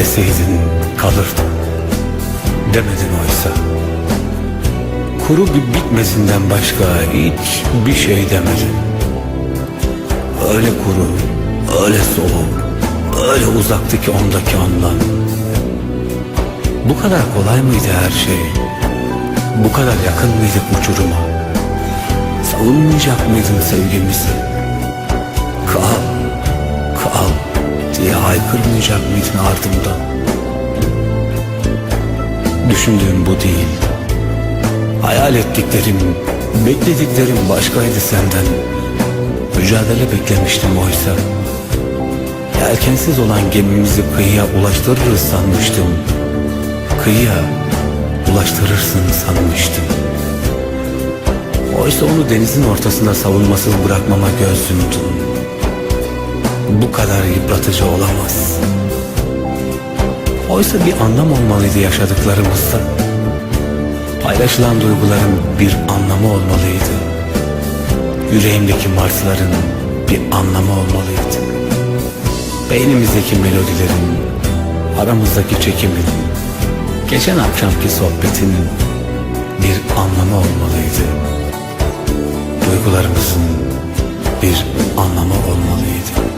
deseydin kalırdım. Demedin oysa. Kuru bir bitmesinden başka hiç bir şey demedin. Öyle kuru, öyle soğuk, öyle uzaktı ki ondaki ondan. Bu kadar kolay mıydı her şey? Bu kadar yakın mıydık uçuruma? Savunmayacak mıydın sevgimizi? Haykırmayacak mıydın ardımdan? Düşündüğüm bu değil. Hayal ettiklerim, beklediklerim başkaydı senden. Mücadele beklemiştim oysa. Yelkensiz olan gemimizi kıyıya ulaştırırız sanmıştım. Kıyıya ulaştırırsın sanmıştım. Oysa onu denizin ortasında savunmasız bırakmama göz yumdun. Bu kadar yıpratıcı olamaz. Oysa bir anlam olmalıydı yaşadıklarımızda. Paylaşılan duyguların bir anlamı olmalıydı. Yüreğimdeki marsların bir anlamı olmalıydı. Beynimizdeki melodilerin, aramızdaki çekimin, geçen akşamki sohbetin bir anlamı olmalıydı. Duygularımızın bir anlamı olmalıydı.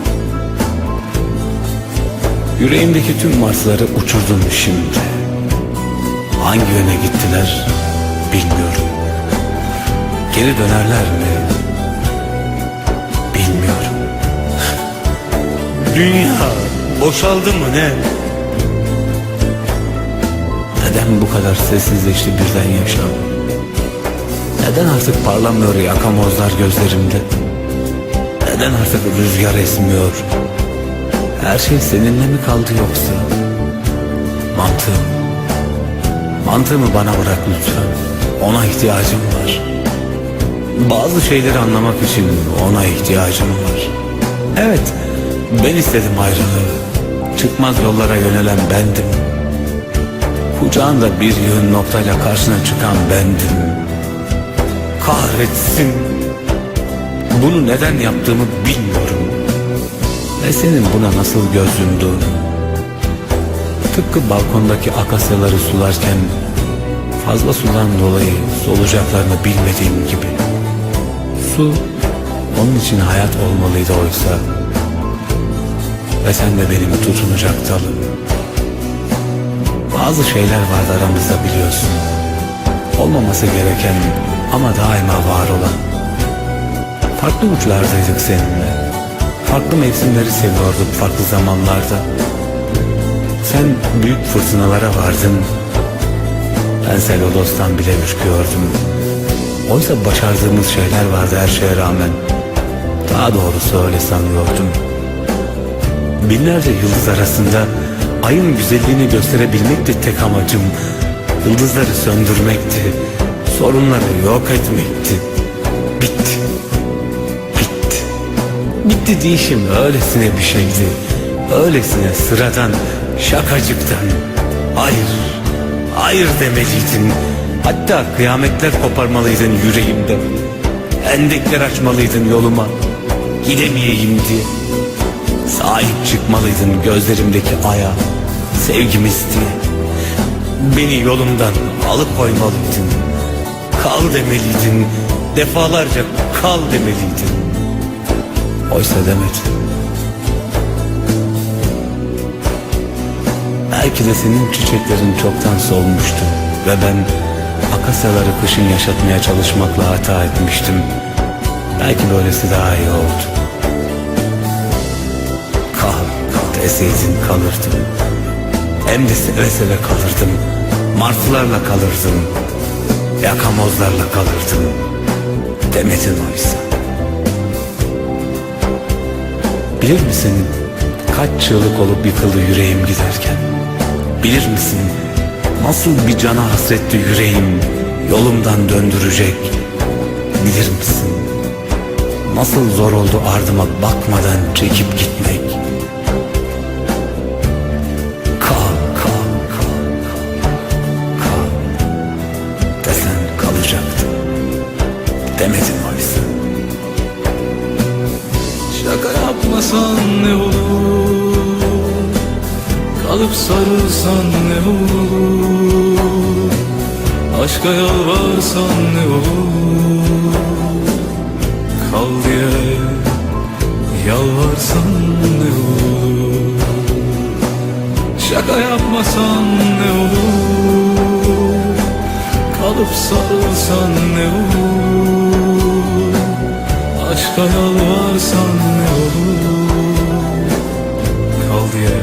Yüreğimdeki tüm Marsları uçurdum şimdi. Hangi yöne gittiler bilmiyorum. Geri dönerler mi? Bilmiyorum. Dünya boşaldı mı ne? Neden bu kadar sessizleşti birden yaşam? Neden artık parlamıyor yakamozlar gözlerimde? Neden artık rüzgar esmiyor? Her şey seninle mi kaldı yoksa? Mantığım. Mantığımı bana bırak lütfen. Ona ihtiyacım var. Bazı şeyleri anlamak için ona ihtiyacım var. Evet, ben istedim ayrılığı. Çıkmaz yollara yönelen bendim. Kucağında bir yığın noktayla karşına çıkan bendim. Kahretsin. Bunu neden yaptığımı bilmiyorum. Ve senin buna nasıl göz yumduğun. Tıpkı balkondaki akasyaları sularken fazla sudan dolayı solacaklarını bilmediğim gibi. Su onun için hayat olmalıydı oysa. Ve sen de benim tutunacak dalım. Bazı şeyler vardı aramızda biliyorsun. Olmaması gereken ama daima var olan. Farklı uçlardaydık seninle. Farklı mevsimleri seviyorduk farklı zamanlarda. Sen büyük fırtınalara vardın. Ben Selodos'tan bile ürküyordum. Oysa başardığımız şeyler vardı her şeye rağmen. Daha doğrusu öyle sanıyordum. Binlerce yıldız arasında ayın güzelliğini gösterebilmekti tek amacım. Yıldızları söndürmekti. Sorunları yok etmekti. Bitti. Bitti değişim öylesine bir şeydi. Öylesine sıradan, şakacıktan. Hayır, hayır demeliydin. Hatta kıyametler koparmalıydın yüreğimden. Endekler açmalıydın yoluma. Gidemeyeyim diye. Sahip çıkmalıydın gözlerimdeki aya. Sevgimiz diye. Beni yolumdan alıkoymalıydın. Kal demeliydin. Defalarca kal demeliydin. Oysa demedin. Belki de senin çiçeklerin çoktan solmuştu ve ben akasyaları kışın yaşatmaya çalışmakla hata etmiştim. Belki böylesi daha iyi oldu. Kal deseydin kalırdım. Hem de seve seve kalırdım. Martılarla kalırdım. Yakamozlarla kalırdım. Demedin oysa. Bilir misin kaç çığlık olup yıkıldı yüreğim giderken? Bilir misin nasıl bir cana hasretti yüreğim yolumdan döndürecek? Bilir misin nasıl zor oldu ardıma bakmadan çekip gitmek? Yapmasan ne olur? Kalıp sarılsan ne olur? Aşka yalvarsan ne olur? Kal diye yalvarsan ne olur? Şaka yapmasan ne olur? Kalıp sarılsan ne olur Aşka yalvarsan ne olur? Kal diye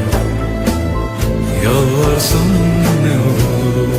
yalvarsan ne olur